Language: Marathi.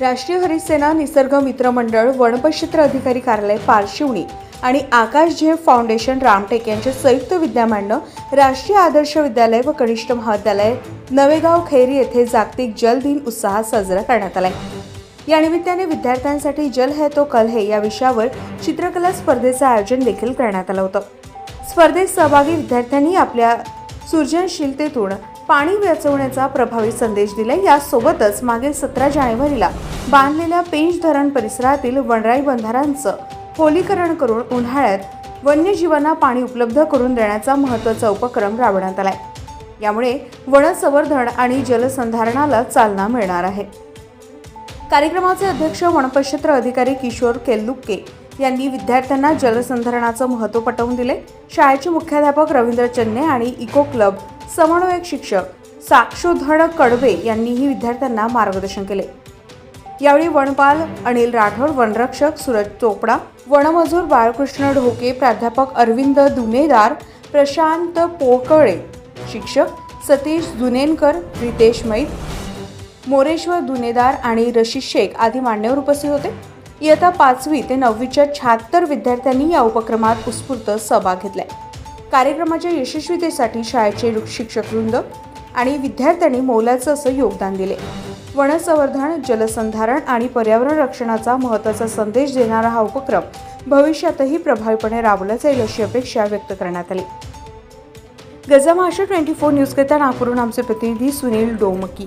राष्ट्रीय हरिसेना निसर्ग मित्र मंडळ वनपक्षेत्र अधिकारी कार्यालय पारशिवणी आणि आकाश झेप फाउंडेशन रामटेक यांच्या संयुक्त विद्यमानं राष्ट्रीय आदर्श विद्यालय व कनिष्ठ महाविद्यालय नवेगाव खैरी येथे जागतिक जल दिन उत्साहात साजरा करण्यात आला या निमित्ताने विद्यार्थ्यांसाठी जल है तो कल है या विषयावर चित्रकला स्पर्धेचं आयोजन देखील करण्यात आलं होतं. स्पर्धेत सहभागी विद्यार्थ्यांनी आपल्या सृजनशीलतेतून पाणी वाचवण्याचा प्रभावी संदेश दिला. यासोबतच मागील सतरा जानेवारीला बांधलेल्या पेंच धरण परिसरातील वनराई बंधारांचं खोलीकरण करून उन्हाळ्यात वन्यजीवांना पाणी उपलब्ध करून देण्याचा महत्त्वाचा उपक्रम राबवण्यात आलाय. यामुळे वनसंवर्धन आणि जलसंधारणाला चालना मिळणार आहे. कार्यक्रमाचे अध्यक्ष वनपक्षेत्र अधिकारी किशोर केल्लुक्के यांनी विद्यार्थ्यांना जलसंधारणाचं महत्त्व पटवून दिले. शाळेचे मुख्याध्यापक रवींद्र चन्ने आणि इको क्लब समन्वयक शिक्षक साक्षोधन कडवे यांनीही विद्यार्थ्यांना मार्गदर्शन केले. यावेळी वनपाल अनिल राठोड वनरक्षक सूरज चोपडा वनमजूर बाळकृष्ण ढोके प्राध्यापक अरविंद दुमेदार प्रशांत पोकळे शिक्षक सतीश दुनेनकर रितेश मैत मोरेश्वर दुनेदार आणि रशी शेख आदी मान्यवर उपस्थित होते. इयत्ता पाचवी ते नववीच्या शहात्तर विद्यार्थ्यांनी या उपक्रमात उत्स्फूर्त सहभाग घेतलाय. कार्यक्रमाच्या यशस्वीतेसाठी शाळेचे शिक्षकवृंद आणि विद्यार्थ्यांनी मोलाचं असं योगदान दिले. वनसंवर्धन जलसंधारण आणि पर्यावरण रक्षणाचा महत्त्वाचा संदेश देणारा हा उपक्रम भविष्यातही प्रभावीपणे राबवला जाईल अशी अपेक्षा व्यक्त करण्यात आली. गजा महाराष्ट्र ट्वेंटी फोर न्यूजकरिता नागपूरहून आमचे प्रतिनिधी सुनील डोमकी.